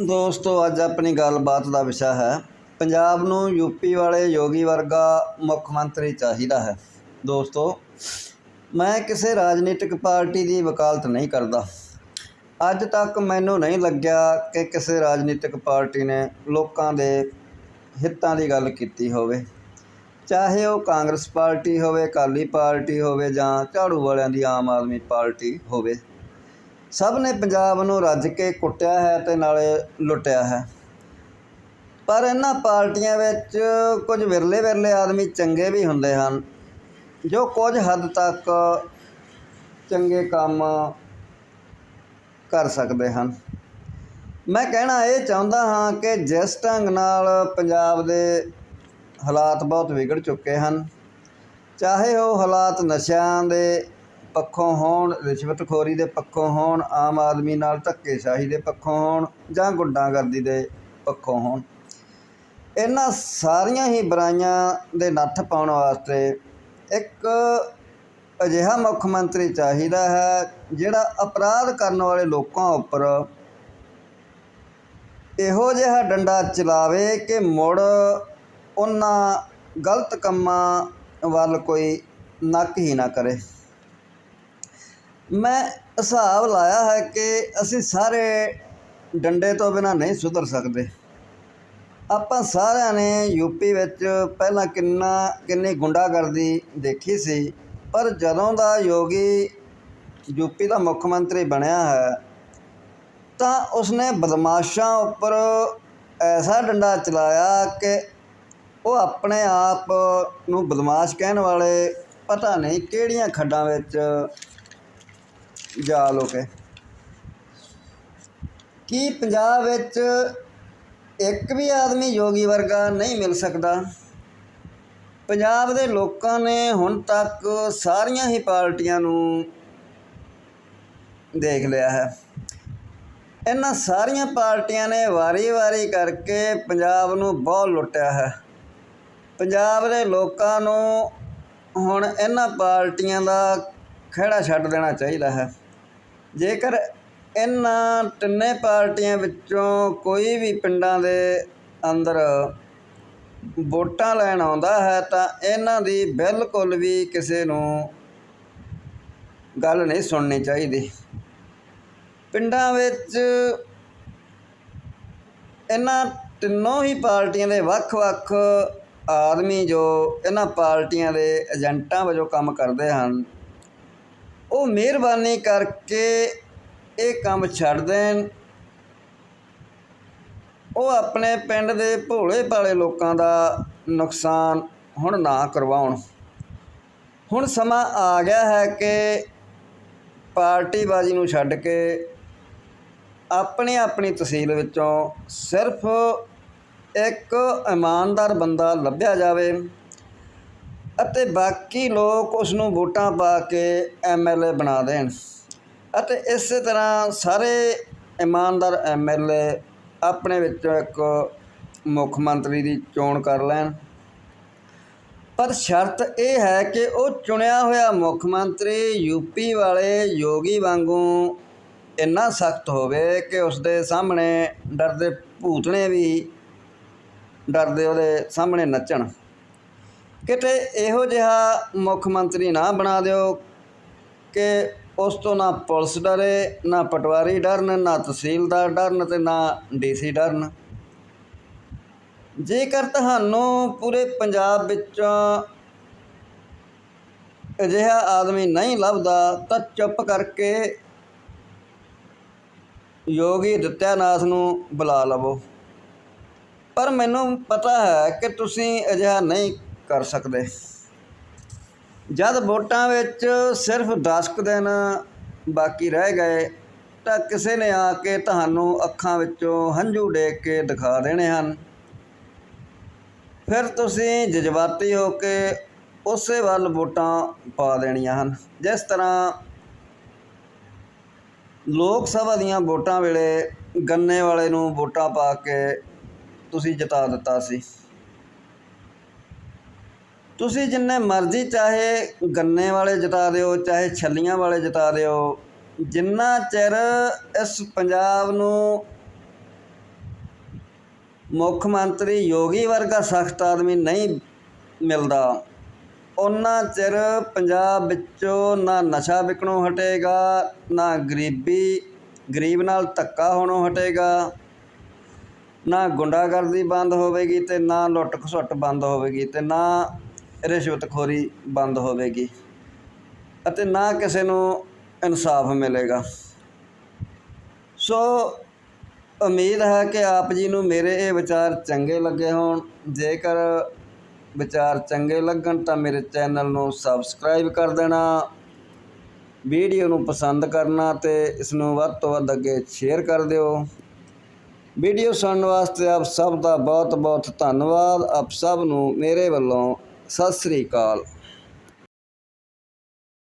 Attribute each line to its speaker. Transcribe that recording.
Speaker 1: ਦੋਸਤੋ, ਅੱਜ ਆਪਣੀ ਗੱਲਬਾਤ ਦਾ ਵਿਸ਼ਾ ਹੈ, ਪੰਜਾਬ ਨੂੰ ਯੂਪੀ ਵਾਲੇ ਯੋਗੀ ਵਰਗਾ ਮੁੱਖ ਮੰਤਰੀ ਚਾਹੀਦਾ ਹੈ। ਦੋਸਤੋ, ਮੈਂ ਕਿਸੇ ਰਾਜਨੀਤਿਕ ਪਾਰਟੀ ਦੀ ਵਕਾਲਤ ਨਹੀਂ ਕਰਦਾ। ਅੱਜ ਤੱਕ ਮੈਨੂੰ ਨਹੀਂ ਲੱਗਿਆ ਕਿ ਕਿਸੇ ਰਾਜਨੀਤਿਕ ਪਾਰਟੀ ਨੇ ਲੋਕਾਂ ਦੇ ਹਿੱਤਾਂ ਦੀ ਗੱਲ ਕੀਤੀ ਹੋਵੇ। ਚਾਹੇ ਉਹ ਕਾਂਗਰਸ ਪਾਰਟੀ ਹੋਵੇ, ਅਕਾਲੀ ਪਾਰਟੀ ਹੋਵੇ ਜਾਂ ਝਾੜੂ ਵਾਲਿਆਂ ਦੀ ਆਮ ਆਦਮੀ ਪਾਰਟੀ ਹੋਵੇ। ਸਭ ਨੇ ਪੰਜਾਬ ਨੂੰ ਰੱਜ ਕੇ ਕੁੱਟਿਆ ਹੈ ਤੇ ਨਾਲੇ ਲੁੱਟਿਆ ਹੈ। ਪਰ ਇਹਨਾਂ ਪਾਰਟੀਆਂ ਵਿੱਚ ਕੁਝ ਵਿਰਲੇ ਵਿਰਲੇ ਆਦਮੀ ਚੰਗੇ ਵੀ ਹੁੰਦੇ ਹਨ, ਜੋ ਕੁਝ ਹੱਦ ਤੱਕ ਚੰਗੇ ਕੰਮ ਕਰ ਸਕਦੇ ਹਨ। ਮੈਂ ਕਹਿਣਾ ਇਹ ਚਾਹੁੰਦਾ ਹਾਂ ਕਿ ਜਿਸ ਢੰਗ ਨਾਲ ਪੰਜਾਬ ਦੇ ਹਾਲਾਤ ਬਹੁਤ ਵਿਗੜ ਚੁੱਕੇ ਹਨ, ਚਾਹੇ ਉਹ ਹਾਲਾਤ ਨਸ਼ਿਆਂ ਦੇ ਪੱਖੋਂ ਹੋਣ ਰਿਸ਼ਵਤਖੋਰੀ ਦੇ ਪੱਖੋਂ ਹੋਣ, ਆਮ ਆਦਮੀ ਨਾਲ ਧੱਕੇਸ਼ਾਹੀ ਦੇ ਪੱਖੋਂ ਹੋਣ ਜਾਂ ਗੁੰਡਾਗਰਦੀ ਦੇ ਪੱਖੋਂ ਹੋਣ। ਇਹਨਾਂ ਸਾਰੀਆਂ ਹੀ ਬੁਰਾਈਆਂ ਦੇ ਨੱਥ ਪਾਉਣ ਵਾਸਤੇ ਇੱਕ ਅਜਿਹਾ ਮੁੱਖ ਮੰਤਰੀ ਚਾਹੀਦਾ ਹੈ ਜਿਹੜਾ ਅਪਰਾਧ ਕਰਨ ਵਾਲੇ ਲੋਕਾਂ ਉੱਪਰ ਇਹੋ ਜਿਹਾ ਡੰਡਾ ਚਲਾਵੇ ਕਿ ਮੁੜ ਉਹਨਾਂ ਗਲਤ ਕੰਮਾਂ ਵੱਲ ਕੋਈ ਨੱਕ ਹੀ ਨਾ ਕਰੇ। ਮੈਂ ਹਿਸਾਬ ਲਾਇਆ ਹੈ ਕਿ ਅਸੀਂ ਸਾਰੇ ਡੰਡੇ ਤੋਂ ਬਿਨਾ ਨਹੀਂ ਸੁਧਰ ਸਕਦੇ। ਆਪਾਂ ਸਾਰਿਆਂ ਨੇ ਯੂਪੀ ਵਿੱਚ ਪਹਿਲਾਂ ਕਿੰਨਾ, ਕਿੰਨੀ ਗੁੰਡਾਗਰਦੀ ਦੇਖੀ ਸੀ, ਪਰ ਜਦੋਂ ਦਾ ਯੋਗੀ ਯੂਪੀ ਦਾ ਮੁੱਖ ਮੰਤਰੀ ਬਣਿਆ ਹੈ, ਤਾਂ ਉਸਨੇ ਬਦਮਾਸ਼ਾਂ ਉੱਪਰ ਐਸਾ ਡੰਡਾ ਚਲਾਇਆ ਕਿ ਉਹ ਆਪਣੇ ਆਪ ਨੂੰ ਬਦਮਾਸ਼ ਕਹਿਣ ਵਾਲੇ ਪਤਾ ਨਹੀਂ ਕਿਹੜੀਆਂ ਖੱਡਾਂ ਵਿੱਚ ਜਾ ਕੇ ਕੀ ਪੰਜਾਬ ਵਿੱਚ ਇੱਕ ਵੀ ਆਦਮੀ ਯੋਗੀ ਵਰਗਾ ਨਹੀਂ ਮਿਲ ਸਕਦਾ? ਪੰਜਾਬ ਦੇ ਲੋਕਾਂ ਨੇ ਹੁਣ ਤੱਕ ਸਾਰੀਆਂ ਹੀ ਪਾਰਟੀਆਂ ਨੂੰ ਦੇਖ ਲਿਆ ਹੈ। ਇਹਨਾਂ ਸਾਰੀਆਂ ਪਾਰਟੀਆਂ ਨੇ ਵਾਰੀ-ਵਾਰੀ ਕਰਕੇ ਪੰਜਾਬ ਨੂੰ ਬਹੁਤ ਲੁੱਟਿਆ ਹੈ। ਪੰਜਾਬ ਦੇ ਲੋਕਾਂ ਨੂੰ ਹੁਣ ਇਹਨਾਂ ਪਾਰਟੀਆਂ ਦਾ ਖਹਿੜਾ ਛੱਡ ਦੇਣਾ ਚਾਹੀਦਾ ਹੈ। ਜੇਕਰ ਇਹਨਾਂ ਤਿੰਨੇ ਪਾਰਟੀਆਂ ਵਿੱਚੋਂ ਕੋਈ ਵੀ ਪਿੰਡਾਂ ਦੇ ਅੰਦਰ ਵੋਟਾਂ ਲੈਣ ਆਉਂਦਾ ਹੈ, ਤਾਂ ਇਹਨਾਂ ਦੀ ਬਿਲਕੁਲ ਵੀ ਕਿਸੇ ਨੂੰ ਗੱਲ ਨਹੀਂ ਸੁਣਨੀ ਚਾਹੀਦੀ। ਪਿੰਡਾਂ ਵਿੱਚ ਇਹਨਾਂ ਤਿੰਨੋਂ ਹੀ ਪਾਰਟੀਆਂ ਦੇ ਵੱਖ-ਵੱਖ ਆਦਮੀ ਜੋ ਇਹਨਾਂ ਪਾਰਟੀਆਂ ਦੇ ਏਜੰਟਾਂ ਵਜੋਂ ਕੰਮ ਕਰਦੇ ਹਨ ਉਹ ਮਿਹਰਬਾਨੀ ਕਰਕੇ ਇਹ ਕੰਮ ਛੱਡ ਦੇਣ। ਉਹ ਆਪਣੇ ਪਿੰਡ ਦੇ ਭੋਲੇ ਭਾਲੇ ਲੋਕਾਂ ਦਾ ਨੁਕਸਾਨ ਹੁਣ ਨਾ ਕਰਵਾਉਣ। ਹੁਣ ਸਮਾਂ ਆ ਗਿਆ ਹੈ ਕਿ ਪਾਰਟੀਬਾਜ਼ੀ ਨੂੰ ਛੱਡ ਕੇ ਆਪਣੀ ਆਪਣੀ ਤਹਿਸੀਲ ਵਿੱਚੋਂ ਸਿਰਫ ਇੱਕ ਇਮਾਨਦਾਰ ਬੰਦਾ ਲੱਭਿਆ ਜਾਵੇ। ਅਤੇ ਬਾਕੀ ਲੋਕ ਉਸ ਨੂੰ ਵੋਟਾਂ ਪਾ ਕੇ ਐਮਐਲਏ ਬਣਾ ਦੇਣ। ਅਤੇ ਇਸੇ ਤਰ੍ਹਾਂ ਸਾਰੇ ਇਮਾਨਦਾਰ ਐਮਐਲਏ ਆਪਣੇ ਵਿੱਚੋਂ ਇੱਕ ਮੁੱਖ ਮੰਤਰੀ ਦੀ ਚੋਣ ਕਰ ਲੈਣ। ਪਰ ਸ਼ਰਤ ਇਹ ਹੈ ਕਿ ਉਹ ਚੁਣਿਆ ਹੋਇਆ ਮੁੱਖ ਮੰਤਰੀ ਯੂਪੀ ਵਾਲੇ ਯੋਗੀ ਵਾਂਗੂ ਇੰਨਾ ਸਖਤ ਹੋਵੇ ਕਿ ਉਸ ਦੇ ਸਾਹਮਣੇ ਡਰਦੇ ਭੂਤਣੇ ਵੀ ਡਰਦੇ ਉਹਦੇ ਸਾਹਮਣੇ ਨੱਚਣ। ਕਿਤੇ ਇਹੋ ਜਿਹਾ ਮੁੱਖ ਮੰਤਰੀ ਨਾ ਬਣਾ ਦਿਓ ਕਿ ਉਸ ਤੋਂ ਨਾ ਪੁਲਿਸ ਡਰੇ, ਨਾ ਪਟਵਾਰੀ ਡਰਨ, ਨਾ ਤਹਿਸੀਲਦਾਰ ਡਰਨ ਤੇ ਨਾ ਡੀਸੀ ਡਰਨ। ਜੇਕਰ ਤੁਹਾਨੂੰ ਪੂਰੇ ਪੰਜਾਬ ਵਿੱਚੋਂ ਅਜਿਹਾ ਆਦਮੀ ਨਹੀਂ ਲੱਭਦਾ, ਤਾਂ ਚੁੱਪ ਕਰਕੇ ਯੋਗੀ ਦਿੱਤਿਆਨਾਥ ਨੂੰ ਬੁਲਾ ਲਵੋ। ਪਰ ਮੈਨੂੰ ਪਤਾ ਹੈ ਕਿ ਤੁਸੀਂ ਅਜਿਹਾ ਨਹੀਂ ਕਰ ਸਕਦੇ। ਜਦ ਵੋਟਾਂ ਵਿੱਚ ਸਿਰਫ 10 ਕੁ ਦਿਨ ਬਾਕੀ ਰਹਿ ਗਏ, ਤਾਂ ਕਿਸੇ ਨੇ ਆ ਕੇ ਤੁਹਾਨੂੰ ਅੱਖਾਂ ਵਿੱਚੋਂ ਹੰਝੂ ਡੇਕ ਕੇ ਦਿਖਾ ਦੇਣੇ ਹਨ। ਫਿਰ ਤੁਸੀਂ ਜਜ਼ਬਾਤੀ ਹੋ ਕੇ ਉਸੇ ਵੱਲ ਵੋਟਾਂ ਪਾ ਦੇਣੀਆਂ ਹਨ। ਜਿਸ ਤਰ੍ਹਾਂ ਲੋਕ ਸਭਾ ਦੀਆਂ ਵੋਟਾਂ ਵੇਲੇ ਗੰਨੇ ਵਾਲੇ ਨੂੰ ਵੋਟਾਂ ਪਾ ਕੇ ਤੁਸੀਂ ਜਿਤਾ ਦਿੱਤਾ ਸੀ। ਤੁਸੀਂ ਜਿੰਨੇ ਮਰਜ਼ੀ ਚਾਹੇ ਗੰਨੇ ਵਾਲੇ ਜਤਾ ਦਿਓ, ਚਾਹੇ ਛੱਲੀਆਂ ਵਾਲੇ ਜਤਾ ਦਿਓ, ਜਿੰਨਾ ਚਿਰ ਇਸ ਪੰਜਾਬ ਨੂੰ ਮੁੱਖ ਮੰਤਰੀ ਯੋਗੀ ਵਰਗਾ ਸਖਤ ਆਦਮੀ ਨਹੀਂ ਮਿਲਦਾ ਉਹਨਾਂ ਚਿਰ ਪੰਜਾਬ ਵਿੱਚੋਂ ਨਾ ਨਸ਼ਾ ਵਿਕਣੋਂ ਹਟੇਗਾ, ਨਾ ਗਰੀਬੀ, ਗਰੀਬ ਨਾਲ ਧੱਕਾ ਹੋਣੋਂ ਹਟੇਗਾ, ਨਾ ਗੁੰਡਾਗਰਦੀ ਬੰਦ ਹੋਵੇਗੀ ਤੇ ਨਾ ਲੁੱਟ ਖਸੁੱਟ ਬੰਦ ਹੋਵੇਗੀ ਤੇ ਨਾ ਰਿਸ਼ਵਤਖੋਰੀ ਬੰਦ ਹੋਵੇਗੀ ਅਤੇ ਨਾ ਕਿਸੇ ਨੂੰ ਇਨਸਾਫ ਮਿਲੇਗਾ। ਸੋ ਉਮੀਦ ਹੈ ਕਿ ਆਪ ਜੀ ਨੂੰ ਮੇਰੇ ਇਹ ਵਿਚਾਰ ਚੰਗੇ ਲੱਗੇ ਹੋਣ। ਜੇਕਰ ਵਿਚਾਰ ਚੰਗੇ ਲੱਗਣ ਤਾਂ ਮੇਰੇ ਚੈਨਲ ਨੂੰ ਸਬਸਕ੍ਰਾਈਬ ਕਰ ਦੇਣਾ, ਵੀਡੀਓ ਨੂੰ ਪਸੰਦ ਕਰਨਾ ਤੇ ਇਸ ਨੂੰ ਵੱਧ ਤੋਂ ਵੱਧ ਅੱਗੇ ਸ਼ੇਅਰ ਕਰ ਦਿਓ। ਵੀਡੀਓ ਸੁਣਨ ਵਾਸਤੇ ਆਪ ਸਭ ਦਾ ਬਹੁਤ ਬਹੁਤ ਧੰਨਵਾਦ। ਆਪ ਸਭ ਨੂੰ ਮੇਰੇ ਵੱਲੋਂ ਸਤਿ ਸ੍ਰੀ ਅਕਾਲ।